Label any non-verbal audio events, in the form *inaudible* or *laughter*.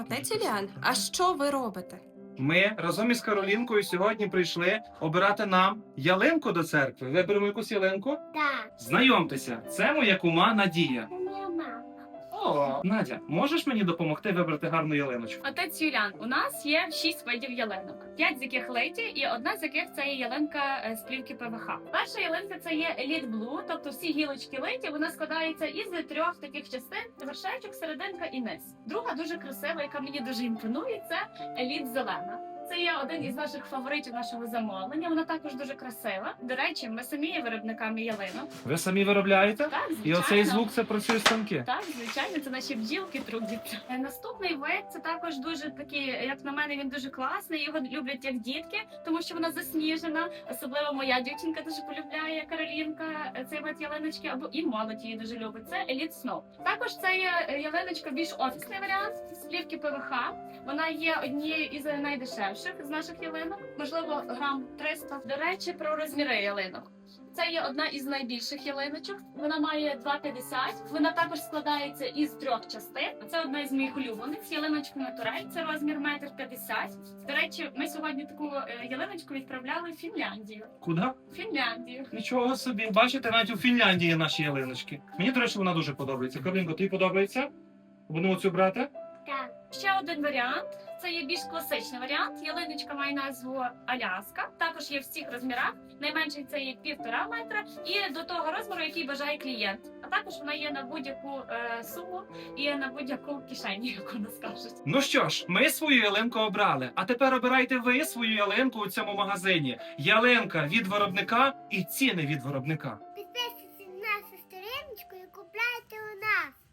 Отець ілян. а що ви робите? Ми разом із Каролінкою сьогодні прийшли обирати нам ялинку до церкви. Виберемо якусь ялинку. Так, Знайомтеся, це моя кума Надія. Надя, можеш мені допомогти вибрати гарну ялиночку? Отець Юлян, у нас є шість видів ялинок, п'ять з яких леті, і одна з яких це є ялинка е, з плівки ПВХ. Перша ялинка це є Elite Blue, тобто всі гілочки леті. Вона складається із трьох таких частин: вершечок, серединка і низ. Друга дуже красива, яка мені дуже імпонує. Це Elite Зелена. Це є один із наших фаворитів нашого замовлення. Вона також дуже красива. До речі, ми самі є виробниками ялинок. Ви самі виробляєте? Так, І оцей звук це працює станки. Так, звичайно, це наші бджілки трудяться. Е, Наступний вид це також дуже такий, як на мене, він дуже класний. Його люблять як дітки, тому що вона засніжена. Особливо моя дівчинка дуже полюбляє Каролінка. е, Цей вид ялиночки або і молодь її дуже любить. Це Elite Snow. Також це є е, ялиночка більш офісний варіант з плівки ПВХ. Вона є однією із найдешевших з наших ялинок, можливо, грам 300. До речі, про розміри ялинок. Це є одна із найбільших ялиночок. Вона має 2,50. Вона також складається із трьох частин. Це одна із моїх улюблених. Ялиночка натураль. Це розмір метр п'ятдесят. До речі, ми сьогодні таку е, ялиночку відправляли в Фінляндію. Куди? В Фінляндію. Нічого собі. Бачите, навіть у Фінляндії є наші ялиночки. Мені, до речі, вона дуже подобається. Каролінко, тобі подобається? Будемо цю брати? Так, Ще один варіант. Це є більш класичний варіант. Ялиночка має назву Аляска. Також є в всіх розмірах. Найменший це є півтора метра, і до того розміру, який бажає клієнт. А також вона є на будь-яку е, суму і на будь-яку кишені, *laughs* Як вона скажуть? Ну що ж, ми свою ялинку обрали. А тепер обирайте ви свою ялинку у цьому магазині. Ялинка від виробника і ціни від виробника. Підписуйтесь на нашу сторіночку і купляйте у нас.